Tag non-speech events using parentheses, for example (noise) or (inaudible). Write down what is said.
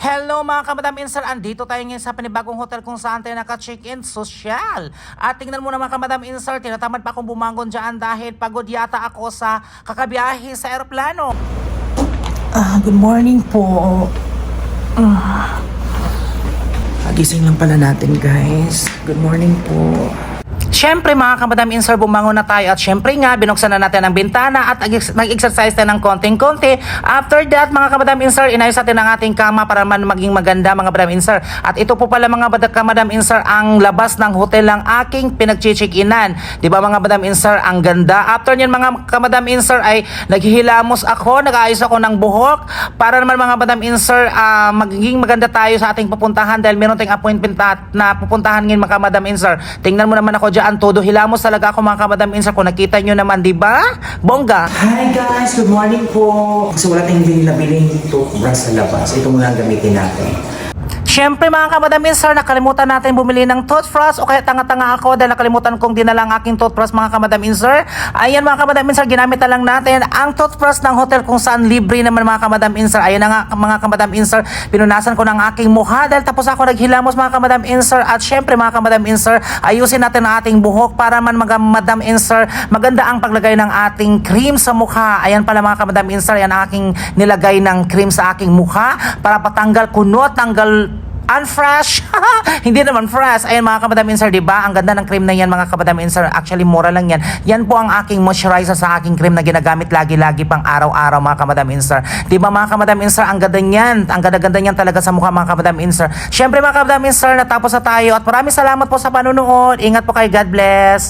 Hello mga kamadam insar, andito tayo ngayon sa panibagong hotel kung saan tayo naka-check-in social. At tingnan mo na mga kamadam insar, tinatamad pa akong bumangon dyan dahil pagod yata ako sa kakabiyahe sa aeroplano. Ah, good morning po. Ah. Pagising lang pala natin, guys. Good morning po. Siyempre mga kamadam insar, bumangon na tayo at siyempre nga binuksan na natin ang bintana at nag- nag-exercise tayo ng konting-konti. After that mga kamadam insar, inayos natin ang ating kama para man maging maganda mga kamadam insar. At ito po pala mga kamadam insar ang labas ng hotel ng aking pinag-check-inan. Di ba mga kamadam insar, ang ganda. After nyan mga kamadam insar ay naghihilamos ako, nag-ayos ako ng buhok para naman mga kamadam insar ah, magiging maganda tayo sa ating pupuntahan dahil meron tayong appointment na, pupuntahan ngayon mga kamadam insar. Tingnan mo naman ako dyan, todo hilamos talaga ako mga kamadam insar. Kung nakita nyo naman, di ba? Bongga. Hi guys, good morning po. Kasi wala tayong binilabiling toothbrush sa labas. Ito muna ang gamitin natin. Siyempre mga kamadam insar, nakalimutan natin bumili ng toothbrush o kaya tanga-tanga ako dahil nakalimutan kong dinala ang aking toothbrush mga kamadam insar. Ayan mga kamadam insar, ginamit na lang natin ang toothbrush ng hotel kung saan libre naman mga kamadam insar. Ayan na nga mga kamadam insar, pinunasan ko ng aking mukha dahil tapos ako naghilamos mga kamadam insar. At siyempre mga kamadam insar, ayusin natin ang ating buhok para man mga madam insar, maganda ang paglagay ng ating cream sa mukha. Ayan pala mga kamadam insar, yan ang aking nilagay ng cream sa aking mukha para patanggal kunot, tanggal unfresh. (laughs) Hindi naman fresh. Ayun mga kamadam insar, di ba? Ang ganda ng cream na yan mga kamadam insar. Actually, mura lang yan. Yan po ang aking moisturizer sa aking cream na ginagamit lagi-lagi pang araw-araw mga kamadam insar. Di ba mga kamadam insar, ang ganda niyan. Ang ganda-ganda niyan talaga sa mukha mga kamadam insar. Siyempre mga kamadam insar, natapos na tayo at maraming salamat po sa panunood. Ingat po kayo. God bless.